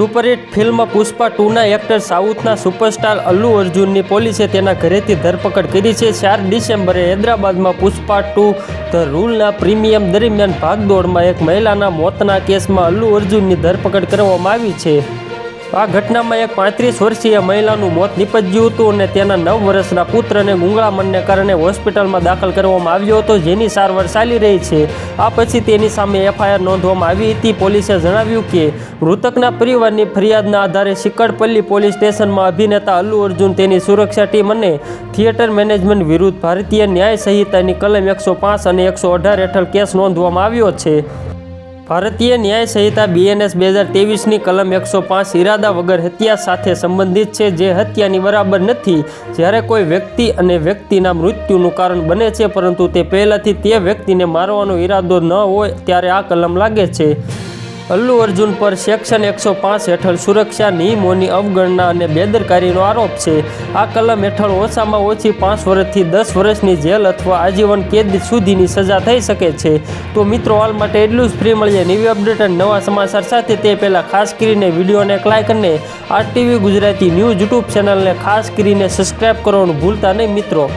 Superhit film Pushpa ટુના actor સાઉથના superstar Allu અર્જુનની પોલીસે તેના ઘરેથી ધરપકડ કરી છે. ચાર ડિસેમ્બરે હૈદરાબાદમાં પુષ્પા ટુ ધ રૂલના પ્રીમિયમ દરમિયાન ભાગદોડમાં એક મહિલાના મોતના કેસમાં અલ્લુ અર્જુનની ધરપકડ કરવામાં આવી છે. આ ઘટનામાં એક પાંત્રીસ વર્ષીય મહિલાનું મોત નિપજ્યું હતું અને તેના નવ વર્ષના પુત્રને ગુંગળામણને કારણે હોસ્પિટલમાં દાખલ કરવામાં આવ્યો હતો, જેની સારવાર ચાલી રહી છે. આ પછી તેની સામે એફઆઈઆર નોંધવામાં આવી હતી. પોલીસે જણાવ્યું કે, મૃતકના પરિવારની ફરિયાદના આધારે સિકડપલ્લી પોલીસ સ્ટેશનમાં અભિનેતા અલ્લુ અર્જુન, તેની સુરક્ષા ટીમ અને થિયેટર મેનેજમેન્ટ વિરુદ્ધ ભારતીય ન્યાય સંહિતાની કલમ એકસો પાંચ અને એકસો અઢાર હેઠળ કેસ નોંધવામાં આવ્યો છે. ભારતીય ન્યાય સંહિતા બીએનએસ બે હજાર ત્રેવીસની કલમ એકસો પાંચ ઇરાદા વગર હત્યા સાથે સંબંધિત છે, જે હત્યાની બરાબર નથી. જ્યારે કોઈ વ્યક્તિ અને વ્યક્તિના મૃત્યુનું કારણ બને છે, પરંતુ તે પહેલાંથી તે વ્યક્તિને મારવાનો ઈરાદો ન હોય, ત્યારે આ કલમ લાગે છે. અલ્લુ અર્જુન પર સેક્શન એકસો પાંચ હેઠળ સુરક્ષા નિયમોની અવગણના અને બેદરકારીનો આરોપ છે. આ કલમ હેઠળ ઓછામાં ઓછી પાંચ વર્ષથી દસ વર્ષની જેલ અથવા આજીવન કેદ સુધીની સજા થઈ શકે છે. તો મિત્રો, હાલ માટે એટલું જ. ફ્રી મળીએ નવી અપડેટ અને નવા સમાચાર સાથે. તે પહેલાં ખાસ કરીને વિડીયોને લાઇક અને R TV Gujarati news YouTube ચેનલને ખાસ કરીને સબસ્ક્રાઈબ કરવાનું ભૂલતા નહીં મિત્રો.